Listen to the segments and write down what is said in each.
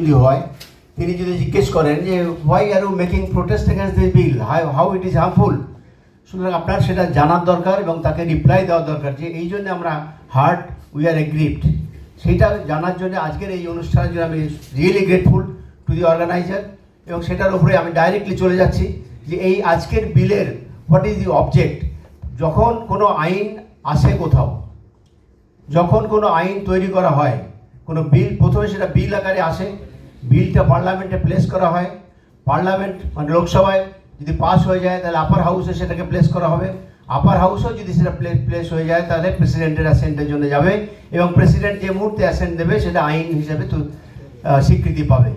যদি হয়, তিনি যদি জিজ্ঞেস করেন যে why are you making protest against this bill high how it is harmful সুতরাং আপনার সেটা জানার দরকার এবং তাকে রিপ্লাই দেওয়া দরকার যে, এই জন্য আমরা হার্ট উই আর এগ্রিপ্ট সেইটা জানার জন্য আজকের এই অনুষ্ঠানের জন্য আমি really grateful to the organizer এবং সেটার উপরে আমি ডাইরেক্টলি চলে যাচ্ছি যে, এই আজকের বিলের হোয়াট ইজ দি অবজেক্ট যখন কোনো আইন আসে কোথাও, যখন কোনো আইন তৈরি করা হয়, কোনো বিল প্রথমে সেটা বিল আকারে আসে বিলটা পার্লামেন্টে প্লেস করা হয়। পার্লামেন্ট মানে লোকসভায় যদি পাস হয়ে যায়, তাহলে আপার হাউসে সেটাকে প্লেস করা হবে। আপার হাউসেও যদি সেটা প্লে প্লেস হয়ে যায়, তাহলে প্রেসিডেন্টের অ্যাসেন্টের জন্য যাবে এবং প্রেসিডেন্ট যে মুহূর্তে অ্যাসেন্ট দেবে, সেটা আইন হিসেবে স্বীকৃতি পাবে।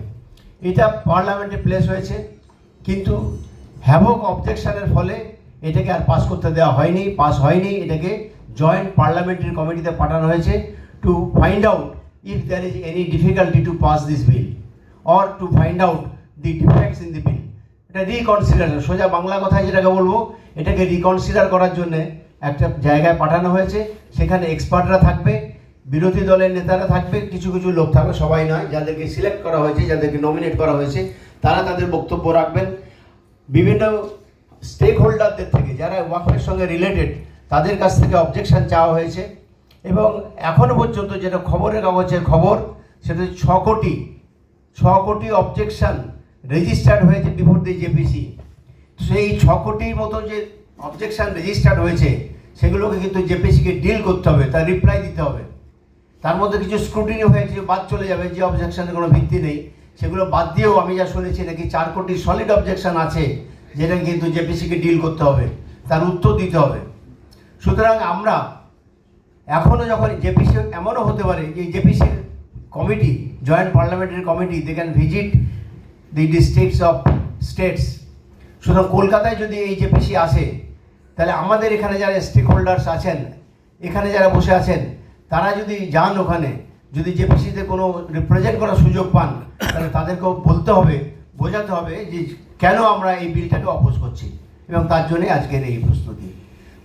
এটা পার্লামেন্টে প্লেস হয়েছে, কিন্তু হ্যাভক অবজেকশনের ফলে এটাকে আর পাস করতে দেওয়া হয়নি পাস হয়নি। এটাকে জয়েন্ট পার্লামেন্টারি কমিটিতে পাঠানো হয়েছে to find out if there is any difficulty to pass this bill or to find out the defects in the bill এটা রিকনসিডার সোজা বাংলা কথায় যেটাকে বলব, এটাকে রিকনসিডার করার জন্য একটা জায়গায় পাঠানো হয়েছে। সেখানে এক্সপার্টরা থাকবে, বিরোধী দলের নেতারা থাকবে, কিছু কিছু লোক থাকবে, সবাই নয়, যাদেরকে সিলেক্ট করা হয়েছে, যাদেরকে নমিনেট করা হয়েছে, তারা তাদের বক্তব্য রাখবেন। বিভিন্ন স্টেক হোল্ডারদের থেকে, যারা ওয়াকফের সঙ্গে রিলেটেড তাদের কাছ থেকে অবজেকশন চাওয়া হয়েছে। এবং এখনও পর্যন্ত যেটা খবরের কাগজের খবর, সেটা ছ কোটি ছ কোটি অবজেকশন রেজিস্টার্ড হয়েছে বিফোর দি জেপিসি সেই ছ কোটির মতো যে অবজেকশন রেজিস্টার্ড হয়েছে, সেগুলোকে কিন্তু জেপিসিকে ডিল করতে হবে, তার রিপ্লাই দিতে হবে। তার মধ্যে কিছু স্ক্রুটিনি হয়ে কিছু বাদ চলে যাবে, যে অবজেকশনের কোনো ভিত্তি নেই। সেগুলো বাদ দিয়েও আমি যা শুনেছি নাকি চার কোটি সলিড অবজেকশন আছে, যেটা কিন্তু জেপিসিকে ডিল করতে হবে, তার উত্তর দিতে হবে। সুতরাং আমরা এখনও যখন জেপিসি এমনও হতে পারে যে জেপিসির committee joint parliamentary committee they can visit the districts of states সুতরাং কলকাতায় যদি এই জেপিসি আসে, তাহলে আমাদের এখানে যারা স্টেক হোল্ডার্স আছেন, এখানে যারা বসে আছেন, তারা যদি যান ওখানে, যদি জেপিসিতে কোনো রিপ্রেজেন্ট করার সুযোগ পান, তাহলে তাদেরকেও বলতে হবে, বোঝাতে হবে যে কেন আমরা এই বিলটাকে অপোজ করছি। এবং তার জন্যে আজকের এই প্রস্তুতি।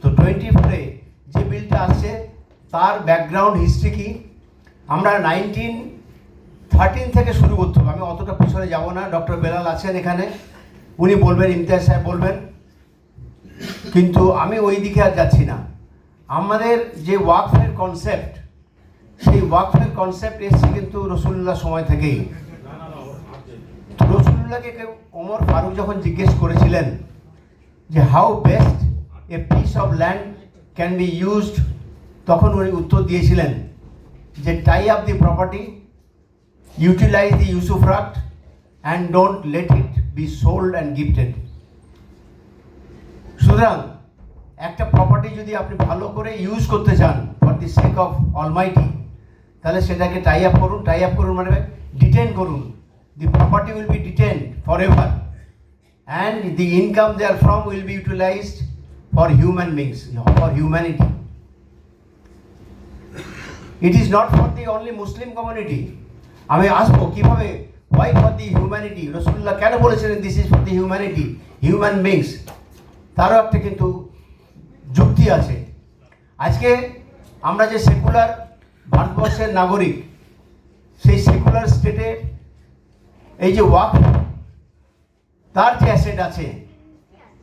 তো টোয়েন্টি ফোরে যে বিলটা আসছে, তার ব্যাকগ্রাউন্ড হিস্ট্রি কি? আমরা নাইনটিন থার্টিন থেকে শুরু করতে হবে। আমি অতটা পিছনে যাব না ডক্টর বেলাল আছেন এখানে। উনি বলবেন, ইমতিয়াজ সাহেব বলবেন। কিন্তু আমি ওই দিকে আর যাচ্ছি না। আমাদের যে ওয়াকফের কনসেপ্ট সেই ওয়াকফের কনসেপ্ট এসছে কিন্তু রসুল্লাহ সময় থেকেই। রসুল্লাহকে কেউ, ওমর ফারুক যখন জিজ্ঞেস করেছিলেন যে how best a piece of land can be used তখন উনি উত্তর দিয়েছিলেন tie up the property utilize the usufruct and don't let it be sold and gifted সুতরাং, একটা প্রপার্টি যদি আপনি ভালো করে ইউজ করতে চান for the sake of almighty তাহলে সেটাকে টাই আপ করুন। টাই আপ করুন মানে ডিটেন করুন। The property will be detain for ever and the income there from will be utilized for human beings for humanity it is not for the only Muslim community আমি আসব কীভাবে? Y for the humanity রসুল্লাহ কেন বলেছিলেন this is for the humanity human beings তারও একটা কিন্তু যুক্তি আছে। আজকে আমরা যে সেকুলার ভারতবর্ষের নাগরিক, সেই সেকুলার স্টেটে এই যে ওয়াক, তার যে অ্যাসেট আছে,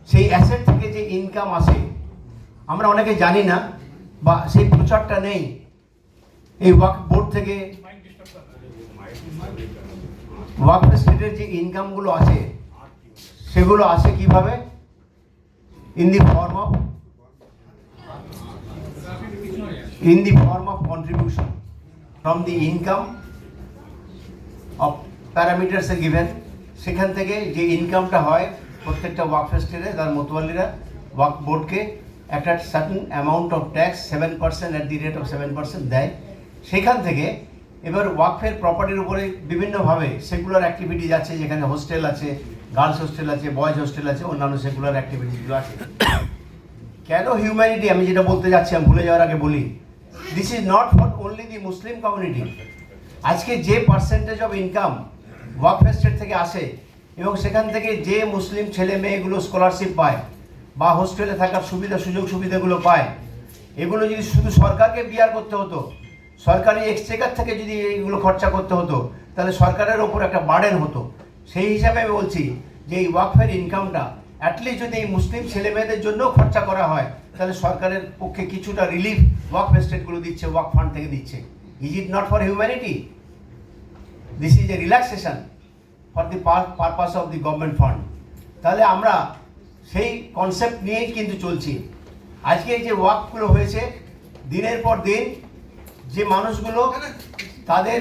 সেই অ্যাসেট থেকে যে ইনকাম আসে, আমরা অনেকে জানি না, বা সেই প্রচারটা নেই। এই ওয়াক বোর্ড থেকে ওয়াক স্টেটের যে ইনকামগুলো আছে, সেগুলো আসে কীভাবে? The form of in the form of contribution from the income of parameters are given. সেখান থেকে যে ইনকামটা হয় প্রত্যেকটা ওয়াক ফেস্টিভ্যালে তার মতোয়ালিরা ওয়াক বোর্ডকে একটা certain amount of tax seven percent at the rate of seven percent দেয়। সেখান থেকে এবার ওয়াকফের প্রপার্টির উপরে বিভিন্নভাবে সেকুলার অ্যাক্টিভিটিজ আছে যেখানে হোস্টেল আছে গার্লস হোস্টেল আছে বয়েজ হোস্টেল আছে, অন্যান্য সেকুলার অ্যাক্টিভিটিসগুলো আছে। কেন হিউম্যানিটি আমি যেটা বলতে যাচ্ছি, আমি ভুলে যাওয়ার আগে বলি this is not for only the Muslim community আজকে যে পার্সেন্টেজ অফ ইনকাম ওয়াক স্টেট থেকে আসে, এবং সেখান থেকে যে মুসলিম ছেলে মেয়েগুলো স্কলারশিপ পায়, বা হোস্টেলে থাকার সুবিধা, সুযোগ সুবিধাগুলো পায়, এগুলো যদি শুধু সরকারকে বিয়ার করতে হতো সরকারি এক্সচেকার থেকে যদি এইগুলো খরচা করতে হতো, তাহলে সরকারের ওপর একটা বার্ডেন হতো। সেই হিসাবে আমি বলছি যে এই ওয়াকফের ইনকামটা অ্যাটলিস্ট যদি এই মুসলিম ছেলে মেয়েদের জন্য খরচা করা হয়, তাহলে সরকারের পক্ষে কিছুটা রিলিফ ওয়াক স্টেটগুলো দিচ্ছে ওয়াক ফান্ড থেকে দিচ্ছে। Is it not for humanity this is a relaxation for the purpose of the government fund তাহলে আমরা সেই কনসেপ্ট নিয়েই কিন্তু চলছি। আজকে এই যে ওয়াকগুলো হয়েছে, দিনের পর দিন যে মানুষগুলো তাদের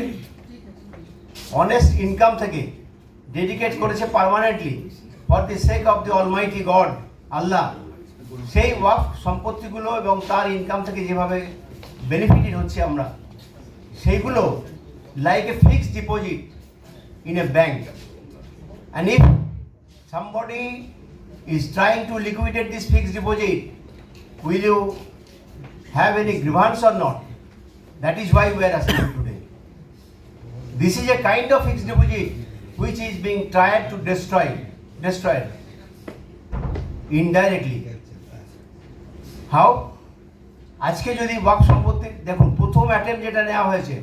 অনেস্ট ইনকাম থেকে ডেডিকেট করেছে permanently for the sake of the almighty God আল্লাহ সেই ওয়াক সম্পত্তিগুলো এবং তার ইনকাম থেকে যেভাবে বেনিফিটেড হচ্ছে আমরা, সেইগুলো like a fixed deposit in a bank. And if somebody is trying to liquidate this fixed deposit will you have any grievance or not? That is why we are asking today. This is a kind of fixed deposit which is being tried to destroy, destroy indirectly. How? আজকে যদি walk সম্পত্তি দেখুন প্রথম attempt যেটা নেওয়া হয়েছে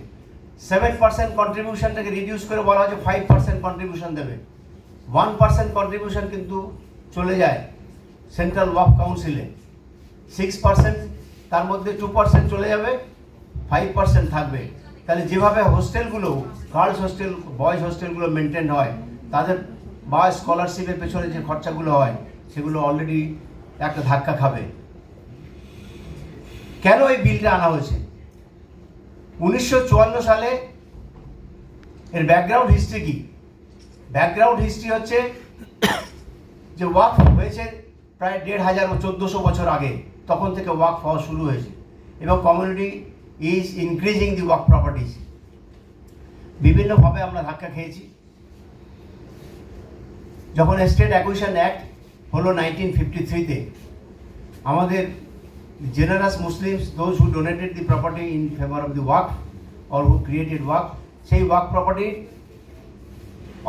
seven percent কন্ট্রিবিউশনটাকে reduce করে বলা হচ্ছে ফাইভ পার্সেন্ট কন্ট্রিবিউশন দেবে ওয়ান পার্সেন্ট কন্ট্রিবিউশন কিন্তু চলে যায় সেন্ট্রাল ওয়াক কাউন্সিলে সিক্স পার্সেন্ট তার মধ্যে টু পার্সেন্ট চলে যাবে ফাইভ পার্সেন্ট থাকবে। তাহলে যেভাবে হোস্টেলগুলো গার্লস হোস্টেল বয়েজ হোস্টেলগুলো মেনটেন হয়, তাদের বা স্কলারশিপের পেছনে যে খরচাগুলো হয়, সেগুলো অলরেডি একটা ধাক্কা খাবে। কেন এই বিলটা আনা হয়েছে? উনিশশো চুয়ান্ন সালে এর ব্যাকগ্রাউন্ড হিস্ট্রি কি? ব্যাকগ্রাউন্ড হিস্ট্রি হচ্ছে যে ওয়াক হয়েছে প্রায় দেড় হাজার চোদ্দোশো বছর আগে, তখন থেকে ওয়াক হওয়া শুরু হয়েছে। এবং community is increasing the work properties বিভিন্নভাবে আমরা ধাক্কা খেয়েছি। যখন স্টেট অ্যাকুইশন অ্যাক্ট হলো নাইনটিন ফিফটি থ্রিতে আমাদের generous Muslims, those who donated the property in favour of the work or who created work, সেই ওয়াক প্রপার্টি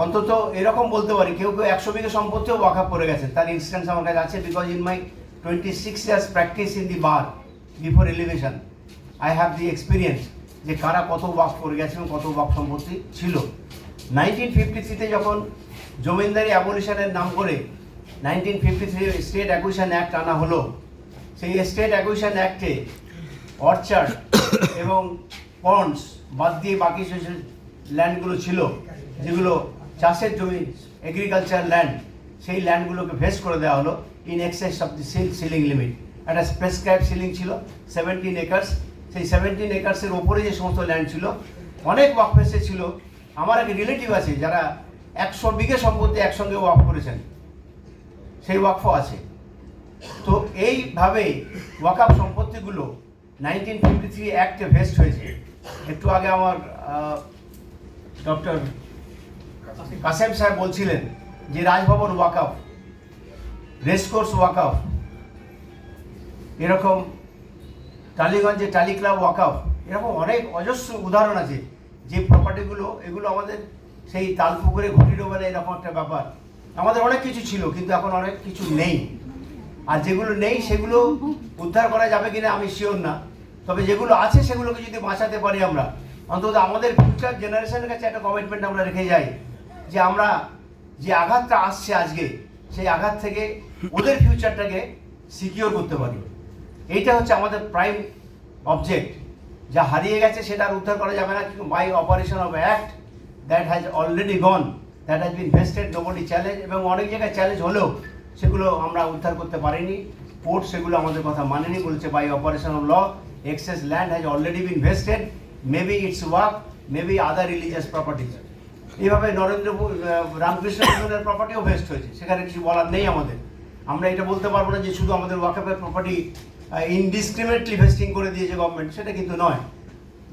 অন্তত এরকম বলতে পারি কেউ কেউ একশো বিঘে সম্পত্তিও ওয়াক আপ করে গেছে তার ইনস্ট্যান্স আমার কাছে আছে because in my twenty six years practice in the bar before elevation I have the experience যে কারা কত ওয়াক করে গেছে এবং কত ওয়াক সম্পত্তি ছিল। নাইনটিন ফিফটি থ্রিতে যখন জমিনদারি অ্যাবলিশনের নাম করে nineteen fifty three state acquisition act আনা হলো সেই স্টেট অ্যাকুইশন অ্যাক্টে অর্চার্ড এবং পন্ডস বাদ দিয়ে বাকি যে ল্যান্ডগুলো ছিল যেগুলো চাষের জমি এগ্রিকালচার ল্যান্ড সেই ল্যান্ডগুলোকে ভেস্ট করে দেওয়া হলো in excess of the ceil ceiling limit একটা প্রেসক্রাইব সিলিং ছিল সেভেন্টিন একর্স সেই সেভেন্টিন একার্সের ওপরে যে সমস্ত ল্যান্ড ছিল, অনেক ওয়াকফেসে ছিল। আমার এক রিলেটিভ আছে যারা একশো বিঘে সম্পত্তি একসঙ্গে ওয়াক করেছেন। সেই ওয়াকফ আছে। তো এইভাবে ওয়াকাপ সম্পত্তিগুলো নাইনটিন ফিফটি থ্রি অ্যাক্টে ভেস্ট হয়েছে। একটু আগে আমার ডক্টর কাসেম সাহেব বলছিলেন যে রাজভবন ওয়াকাফ রেসকোর্স ওয়াকাফ এরকম টালিগঞ্জে টালি ক্লাব ওয়াকাফ এরকম অনেক অজস্র উদাহরণ আছে। যে প্রপার্টিগুলো এগুলো আমাদের সেই তালপুকুরে ঘুটি ডোবালে এরকম একটা ব্যাপার। আমাদের অনেক কিছু ছিল, কিন্তু এখন অনেক কিছু নেই। আর যেগুলো নেই, সেগুলো উদ্ধার করা যাবে কিনা আমি শিওর না। তবে যেগুলো আছে, সেগুলোকে যদি বাঁচাতে পারি আমরা, অন্তত আমাদের ফিউচার জেনারেশনের কাছে একটা কমিটমেন্ট আমরা রেখে যাই। যে আমরা যে আঘাতটা আসছে আজকে, সেই আঘাত থেকে ওদের ফিউচারটাকে সিকিওর করতে পারি। এইটা হচ্ছে আমাদের প্রাইম অবজেক্ট যা হারিয়ে গেছে সেটা আর উদ্ধার করা যাবে না। কিন্তু by operation of act that has already gone that has been vested nobody challenge এবং অনেক জায়গায় চ্যালেঞ্জ হলেও সেগুলো আমরা উদ্ধার করতে পারিনি। কোর্ট সেগুলো আমাদের কথা মানেনি বলছে by operation of law excess land has already been vested maybe it's work maybe other religious properties এইভাবে নরেন্দ্রপুর আহ, রামকৃষ্ণ মিশনের প্রপার্টিও ভেস্ট হয়েছে। সেখানে কিছু বলার নেই আমাদের। আমরা এটা বলতে পারব না যে শুধু আমাদের ওয়াকাপের প্রপার্টি ইনডিসক্রিমিনেটলি ভেস্টিং করে দিয়েছে গভর্নমেন্ট সেটা কিন্তু নয়।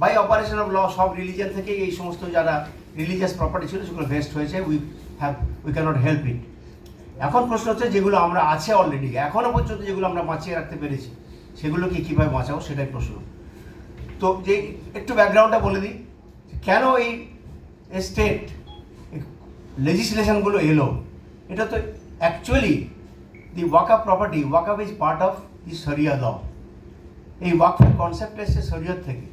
বাই অপারেশন অফ ল সব রিলিজিয়ান থেকে এই সমস্ত যারা রিলিজিয়াস প্রপার্টি ছিল, সেগুলো ভেস্ট হয়েছে। We have we cannot help it এখন প্রশ্ন হচ্ছে, যেগুলো আমরা আছে অলরেডি এখনও পর্যন্ত যেগুলো আমরা বাঁচিয়ে রাখতে পেরেছি, সেগুলোকে কীভাবে বাঁচাবো সেটাই প্রশ্ন। তো যে একটু ব্যাকগ্রাউন্ডটা বলে দিই, কেন এই স্টেট লেজিসলেশনগুলো এলো? এটা তো অ্যাকচুয়ালি দি ওয়াকআপ প্রপার্টি ওয়াকআপ ইজ পার্ট অফ দি সরিয়া ল এই ওয়াকফের কনসেপ্ট এসছে শরীয়ত থেকে।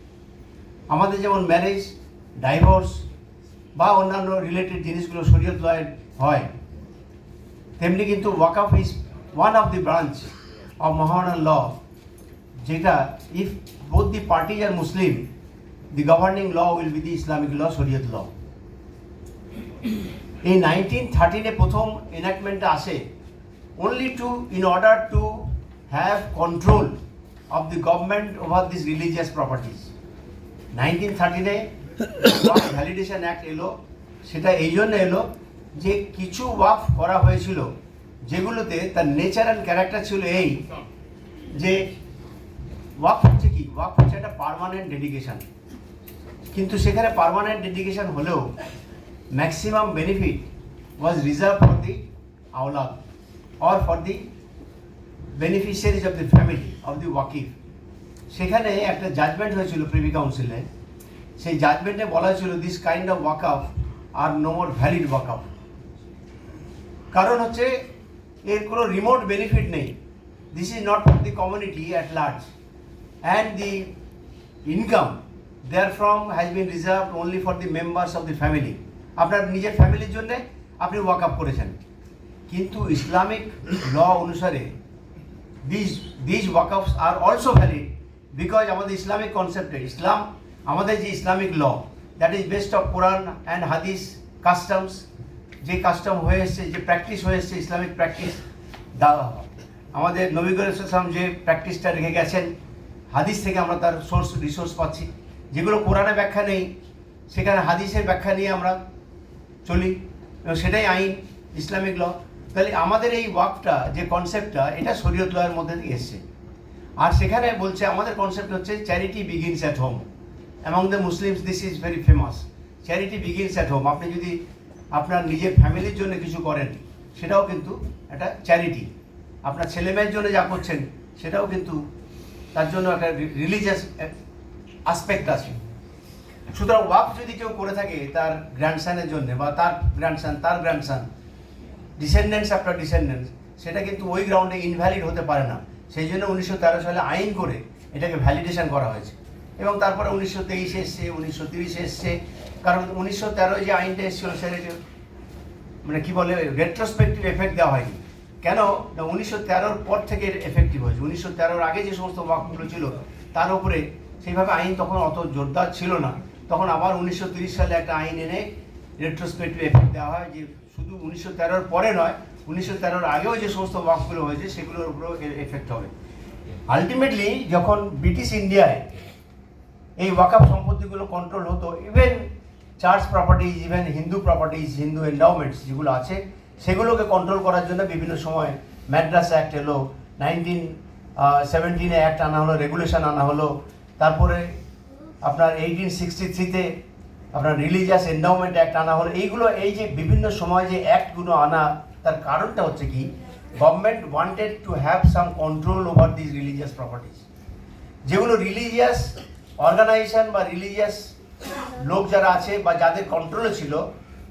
আমাদের যেমন ম্যারেজ ডাইভোর্স বা অন্যান্য রিলেটেড জিনিসগুলো শরীয়ত লয় হয়, তেমনি কিন্তু ওয়াকাফ is one of the branch of মহারণা law যেটা if both the parties are Muslim the governing law will be the Islamic law শরীয়ত ল এই নাইনটিন থার্টিনে প্রথম এনাক্টমেন্টটা আসে, only to in order to have control of the government over these religious properties. 1913 ওয়াক validation act এলো, সেটা এই জন্য এলো যে কিছু ওয়াফ করা হয়েছিল, যেগুলোতে তার নেচার অ্যান্ড ক্যারেক্টার ছিল এই যে ওয়াক হচ্ছে কি ওয়াক হচ্ছে একটা পার্মানেন্ট ডেডিকেশন কিন্তু সেখানে পার্মানেন্ট ডেডিকেশন হলেও maximum benefit was reserve for the Awlad or for the beneficiaries of the family of the Waqif সেখানে একটা জাজমেন্ট হয়েছিল প্রিভি কাউন্সিলে সেই জাজমেন্টে বলা হয়েছিল দিস কাইন্ড অফ ওয়াকআপ আর নো মোর ভ্যালিড ওয়াকআপ কারণ হচ্ছে, এর কোনো রিমোট বেনিফিট নেই। This is not for the community at large and the income there from has been reserve only for the members of the family আপনার নিজের ফ্যামিলির জন্যে আপনি ওয়াকআপ করেছেন। কিন্তু ইসলামিক ল অনুসারে দিস দিস ওয়াকআপস আর অলসো ভ্যালিড বিকজ আমাদের ইসলামিক কনসেপ্টে ইসলাম, আমাদের যে Islamic law that is best of Quran and হাদিস কাস্টমস যে কাস্টম হয়ে এসছে, যে প্র্যাকটিস হয়ে এসছে, ইসলামিক প্র্যাকটিস আমাদের নবীগর ইসলাম যে প্র্যাকটিসটা রেখে গেছেন, হাদিস থেকে আমরা তার সোর্স রিসোর্স পাচ্ছি। যেগুলো কোরআনে ব্যাখ্যা নেই, সেখানে হাদিসের ব্যাখ্যা নিয়ে আমরা চলি। এবং সেটাই আইন, ইসলামিক ল তাহলে আমাদের এই ওয়াকটা যে কনসেপ্টটা এটা শরীয়ত লয়ের মধ্যে দিয়ে এসছে। আর সেখানে বলছে, আমাদের কনসেপ্ট হচ্ছে charity begins at home among the Muslims this is very famous charity begins at home আপনি যদি আপনার নিজের ফ্যামিলির জন্য কিছু করেন, সেটাও কিন্তু একটা চ্যারিটি আপনার ছেলেমেয়ের জন্য যা করছেন, সেটাও কিন্তু তার জন্য একটা রিলিজিয়াস আসপেক্ট আছে। সুতরাং ওয়াক যদি কেউ করে থাকে, তার গ্র্যান্ডসানের জন্য বা তার গ্র্যান্ডসান তার গ্র্যান্ডসান ডিসেন্ডেন্টস আফটার ডিসেন্ডেন্টস সেটা কিন্তু ওই গ্রাউন্ডে ইনভ্যালিড হতে পারে না। সেই জন্য উনিশশো তেরো সালে আইন করে এটাকে ভ্যালিডেশন করা হয়েছে। এবং তারপরে উনিশশো তেইশে এসছে, উনিশশো তিরিশে এসছে। কারণ উনিশশো তেরোয় যে আইনটা এসেছিল, সেটা মানে কী বলে রেট্রোস্পেক্টিভ এফেক্ট দেওয়া হয়নি। কেন? না, উনিশশো তেরোর পর থেকে এফেক্টিভ হয়েছে। উনিশশো তেরোর আগে যে সমস্ত ওয়াকগুলো ছিল, তার উপরে সেইভাবে আইন তখন অত জোরদার ছিল না। তখন আবার উনিশশো সালে একটা আইন এনে রেট্রোস্পেক্টিভ এফেক্ট দেওয়া হয় যে শুধু উনিশশো তেরোর পরে নয়, উনিশশো তেরোর আগেও যে সমস্ত ওয়াকগুলো হয়েছে, সেগুলোর উপরেও এর এফেক্ট হবে। আলটিমেটলি যখন ব্রিটিশ ইন্ডিয়ায় এই ওয়াকাপ সম্পত্তিগুলো কন্ট্রোল হতো even church properties even Hindu properties Hindu endowments যেগুলো আছে, সেগুলোকে কন্ট্রোল করার জন্য বিভিন্ন সময় ম্যাড্রাস অ্যাক্ট এলো নাইনটিন সেভেন্টিনে অ্যাক্ট আনা হলো রেগুলেশন আনা হলো, তারপরে আপনার এইটিন সিক্সটি থ্রিতে আপনার রিলিজিয়াস এন্ডাউমেন্ট অ্যাক্ট আনা হলো। এইগুলো, এই যে বিভিন্ন সময় যে অ্যাক্টগুলো আনা, তার কারণটা হচ্ছে কি government wanted to have some control over this religious properties যেগুলো রিলিজিয়াস অর্গানাইজেশন বা রিলিজিয়াস লোক যারা আছে বা যাদের কন্ট্রোলে ছিল,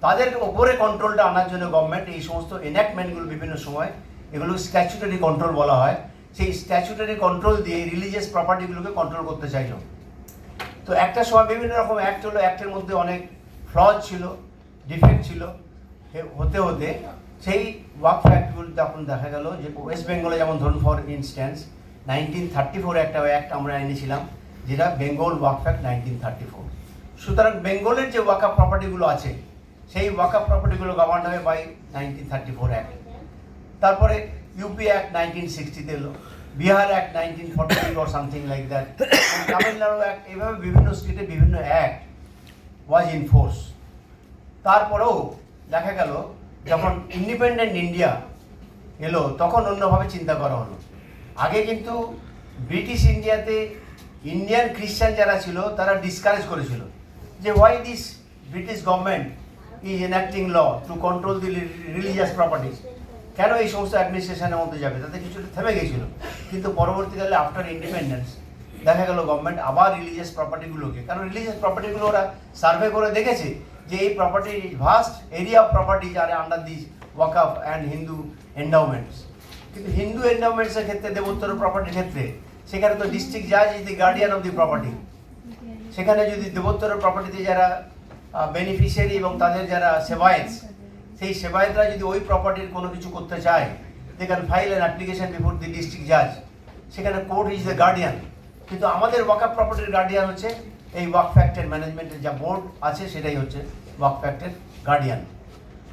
তাদের ওপরে কন্ট্রোলটা আনার জন্য গভর্নমেন্ট এই সমস্ত এনাক্টমেন্টগুলো বিভিন্ন সময় এগুলো স্ট্যাচুটারি কন্ট্রোল বলা হয়। সেই স্ট্যাচুটারি কন্ট্রোল দিয়ে রিলিজিয়াস প্রপার্টিগুলোকে কন্ট্রোল করতে চাইলো। তো একটা সময় বিভিন্ন রকম অ্যাক্ট হলো অ্যাক্টের মধ্যে অনেক ফ্লজ ছিল ডিফেক্ট ছিল। হতে হতে সেই ওয়াক ফ্যাক্টগুলো তখন দেখা গেল যে ওয়েস্ট বেঙ্গলে যেমন ধরুন for instance nineteen thirty four একটা অ্যাক্ট আমরা এনেছিলাম, যেটা Bengal walk fact nineteen thirty four সুতরাং বেঙ্গলের যে ওয়াকআপ প্রপার্টিগুলো আছে, সেই ওয়াকআপ প্রপার্টিগুলো গভর্ন হবে by nineteen thirty four act তারপরে ইউপি অ্যাক্ট নাইনটিন সিক্সটিতে এলো। Bihar act nineteen forty or something like that Tamil Nadu act এভাবে বিভিন্ন স্টেটে বিভিন্ন অ্যাক্ট ওয়াজ ইন ফোর্স তারপরেও দেখা গেল, যখন ইন্ডিপেন্ডেন্ট ইন্ডিয়া এলো, তখন অন্যভাবে চিন্তা করা হলো। আগে কিন্তু ব্রিটিশ ইন্ডিয়াতে ইন্ডিয়ান খ্রিস্টান যারা ছিল, তারা ডিসকারেজ করেছিল যে why this British government is enacting law to control the religious properties কেন এই সমস্ত অ্যাডমিনিস্ট্রেশনের মধ্যে যাবে? তাতে কিছুটা থেমে গেছিল। কিন্তু পরবর্তীকালে আফটার ইন্ডিপেন্ডেন্স দেখা গেল গভর্নমেন্ট আবার রিলিজিয়াস প্রপার্টিগুলোকে কারণ রিলিজিয়াস প্রপার্টিগুলো ওরা সার্ভে করে দেখেছে যে এই property vast area of properties are under this ওয়াকআপ and Hindu endowments কিন্তু হিন্দু এন্ডাউমেন্টসের ক্ষেত্রে, দেবোত্তর প্রপার্টির ক্ষেত্রে, সেখানে তো ডিস্ট্রিক্ট জাজ is the guardian of the property সেখানে যদি দেবোত্তর প্রপার্টিতে যারা বেনিফিশিয়ারি এবং তাদের যারা সেবায়েত সেই সেবায়েতরা যদি ওই প্রপার্টির কোনো কিছু করতে চায় they can file an application before the district জাজ সেখানে কোর্ট ইজ দ্য গার্ডিয়ান কিন্তু আমাদের ওয়াকআপ প্রপার্টির গার্ডিয়ান হচ্ছে এই ওয়াক ফ্যাক্টের ম্যানেজমেন্টের যা বোর্ড আছে, সেটাই হচ্ছে ওয়াক ফ্যাক্টের গার্ডিয়ান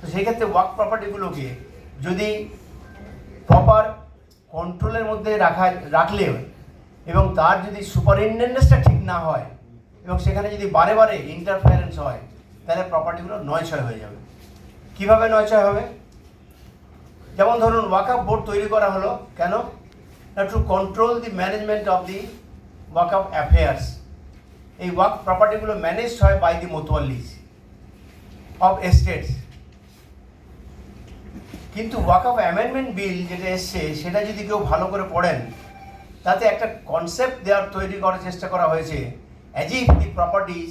তো সেই ক্ষেত্রে ওয়াক প্রপার্টিগুলোকে যদি প্রপার কন্ট্রোলের মধ্যে রাখা রাখলে এবং তার যদি সুপারিনটেন্ডেন্সটা ঠিক না হয় এবং সেখানে যদি বারে বারে ইন্টারফারেন্স হয়, তাহলে প্রপার্টিগুলো নয়ছয় হয়ে যাবে। কীভাবে নয়ছয় হবে? যেমন ধরুন ওয়াকআপ বোর্ড তৈরি করা হলো। কেন? না to control the management of the ওয়াকআপ affairs এই ওয়াক প্রপার্টিগুলো ম্যানেজ হয় বাই দি মোতোয়াল্লিজ অফ এস্টেটস কিন্তু ওয়াকআপ অ্যামেন্ডমেন্ট বিল যেটা এসছে, সেটা যদি কেউ ভালো করে পড়েন, তাতে একটা কনসেপ্ট দেওয়ার তৈরি করার চেষ্টা করা হয়েছে as if the properties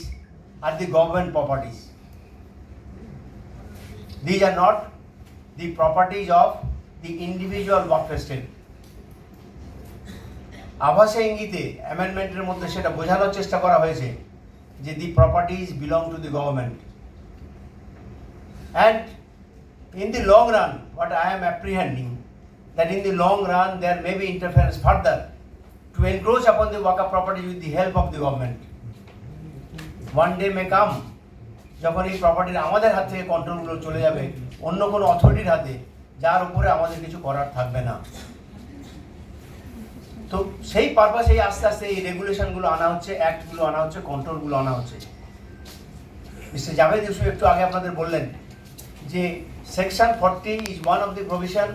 are the government properties These are not the properties of the individual work estate. আভাসে ইঙ্গিতে অ্যামেন্ডমেন্টের মধ্যে সেটা বোঝানোর চেষ্টা করা হয়েছে যে the properties belong to the government and in the long run, what I am apprehending, that in the long run there may be interference further to encroach upon the Waka property with the help of the government. One day may come, যখন এই প্রপার্টির আমাদের হাত থেকে কন্ট্রোলগুলো চলে যাবে, অন্য কোনো অথরিটির হাতে, যার উপরে আমাদের কিছু করার থাকবে না। তো সেই পারপাসে আস্তে আস্তে এই রেগুলেশনগুলো আনা হচ্ছে অ্যাক্টগুলো আনা হচ্ছে কন্ট্রোলগুলো আনা হচ্ছে। মিস্টার জাভেদ ইউসুফ একটু আগে আপনাদের বললেন যে section forty is one of the provision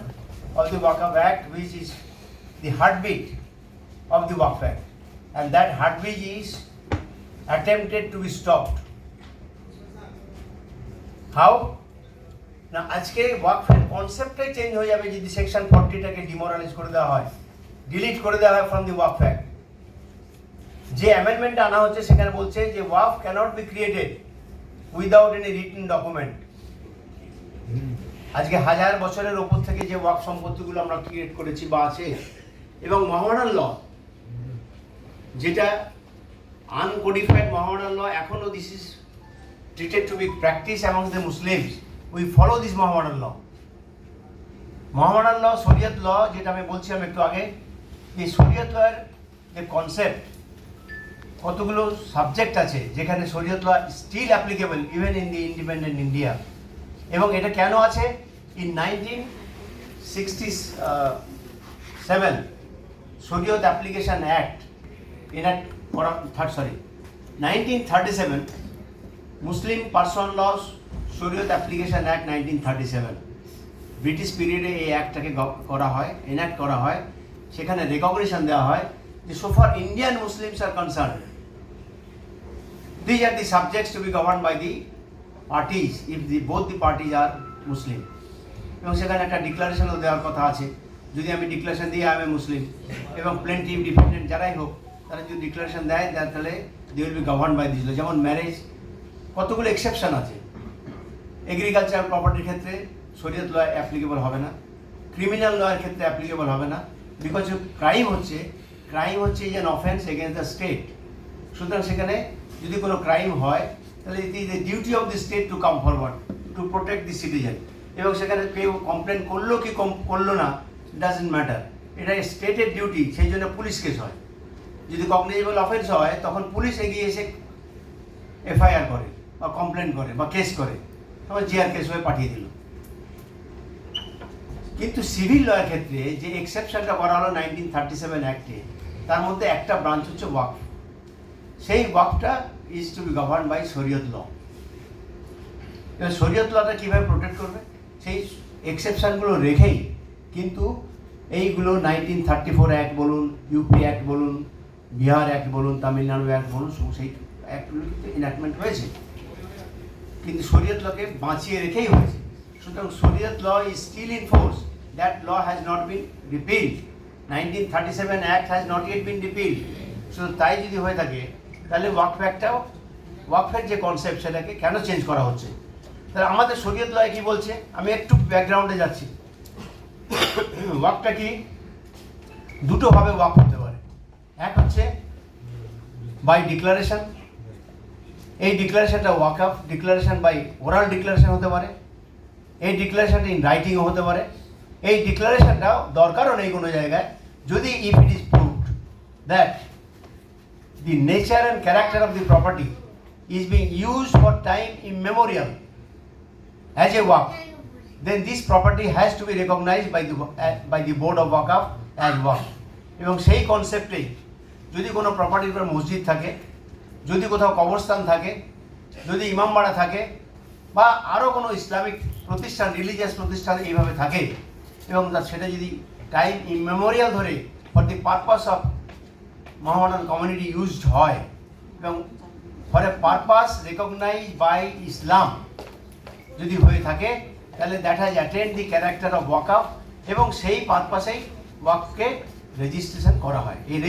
of the ওয়াকআপ act which is the heartbeat of the Waqf act and that heartbeat is attempted to be stopped how না, আজকে ওয়াকফের কনসেপ্টটাই চেঞ্জ হয়ে যাবে যদি সেকশন ফর্টিটাকে ডিমোরালাইজ করে দেওয়া হয়। ডিলিট করে দেওয়া হয় ফ্রম দি ওয়াকফ অ্যাক্ট যে অ্যামেন্ডমেন্ট আনা হচ্ছে, সেখানে বলছে যে waqf cannot be created without any written document আজকে হাজার বছরের ওপর থেকে যে ওয়াক সম্পত্তিগুলো আমরা ক্রিয়েট করেছি বা আছে, এবং মহামারান ল যেটা আনকোডিফাইড মহামারান ল এখনও this is treated to be practice among the Muslims we follow this Mohammedan law Mohammedan law Shariat law যেটা আমি বলছিলাম একটু আগে, এই শরিয়ত লয়ের যে কনসেপ্ট কতগুলো সাবজেক্ট আছে যেখানে Shariat law still applicable even in the independent India এবং এটা কেন আছে? In nineteen sixty seven Shariat application act enact করা third sorry nineteen thirty seven Muslim personal law Shariat application act nineteen thirty seven. British পিরিয়ডে এই অ্যাক্টটাকে করা হয় enact করা হয়। সেখানে রেকগনিশন দেওয়া হয় যে far Indian Muslims are concerned, these are the subjects to be governed by the parties if the both the parties are Muslim. এবং সেখানে একটা ডিক্লারেশনও দেওয়ার কথা আছে। যদি আমি ডিক্লারেশন দিই আমি মুসলিম এবং প্লেন্টিভ ডিপেন্ডেন্ট যারাই হোক তারা যদি ডিক্লারেশন দেয় তাহলে they will be govern by this যেমন ম্যারেজ কতগুলো এক্সেপশন আছে? এগ্রিকালচার প্রপার্টির ক্ষেত্রে শরীয়ত ল অ্যাপ্লিকেবল হবে না ক্রিমিনাল লয়ের ক্ষেত্রে অ্যাপ্লিকেবল হবে না বিকজ ক্রাইম হচ্ছে ক্রাইম হচ্ছে is an offence against the state সুতরাং সেখানে যদি কোনো ক্রাইম হয়, তাহলে it is the duty of the state to come forward to protect the citizen এবং সেখানে কেউ কমপ্লেন করল কি করল না ডাজেন্ট ম্যাটার এটা স্টেটের ডিউটি সেই জন্য পুলিশ কেস হয়। যদি কগনিজেবল অফেন্স হয়, তখন পুলিশ এগিয়ে এসে এফআইআর করে। বা কমপ্লেন করে বা কেস করে তখন জিআর কেস হয়ে পাঠিয়ে দিল। কিন্তু সিভিল লয়ের ক্ষেত্রে যে এক্সেপশনটা করা হলো নাইনটিন থার্টি সেভেন অ্যাক্টে তার মধ্যে একটা ব্রাঞ্চ হচ্ছে ওয়াক। সেই ওয়াকটা is to be govern by Shariat law Shariat লটা কীভাবে প্রোটেক্ট করবে? সেই এক্সেপশানগুলো রেখেই কিন্তু এইগুলো নাইনটিন থার্টি ফোর অ্যাক্ট বলুন ইউপি অ্যাক্ট বলুন, বিহার অ্যাক্ট বলুন, তামিলনাড়ু অ্যাক্ট বলুন সেই অ্যাক্টগুলো কিন্তু ইনঅ্যাক্টমেন্ট হয়েছে। কিন্তু শরীয়ত লকে বাঁচিয়ে রেখেই হয়েছে। সুতরাং Shariat law is still in force that law has not been repealed nineteen thirty seven act has not yet been repealed শুধু তাই যদি হয়ে থাকে, তাহলে ওয়াকফ অ্যাক্টটাও ওয়াকফের যে কনসেপ্ট সেটাকে কেন চেঞ্জ করা হচ্ছে? তাহলে আমাদের শরীয়ত লয় কি বলছে? আমি একটু ব্যাকগ্রাউন্ডে যাচ্ছি। ওয়াকটা কি? দুটোভাবে ওয়াক হতে পারে। এক হচ্ছে বাই ডিক্লারেশন এই ডিক্লারেশনটা waqf declaration by oral declaration হতে পারে, এই ডিক্লারেশনটা ইন রাইটিংও হতে পারে, এই ডিক্লারেশনটাও দরকারও নেই কোনো জায়গায়, যদি if it is proved that the nature and character of the property is being use for time immemorial as a waqf then this property has to be recognise by the by the board of waqf as waqf এবং সেই কনসেপ্টেই যদি কোনো প্রপার্টির উপর মসজিদ থাকে যদি কোথাও কবরস্থান থাকে, যদি ইমামবাড়া থাকে, বা আরও কোনো ইসলামিক প্রতিষ্ঠান রিলিজিয়াস প্রতিষ্ঠান এইভাবে থাকে, এবং তা- সেটা যদি টাইম ইমেমোরিয়াল ধরে for the purpose of Mohammedan community used হয়, এবং for a purpose recognise by Islam যদি হয়ে থাকে, তাহলে that has attend the character of waqf এবং সেই পারপাসেই ওয়াককে রেজিস্ট্রেশন করা হয়। এই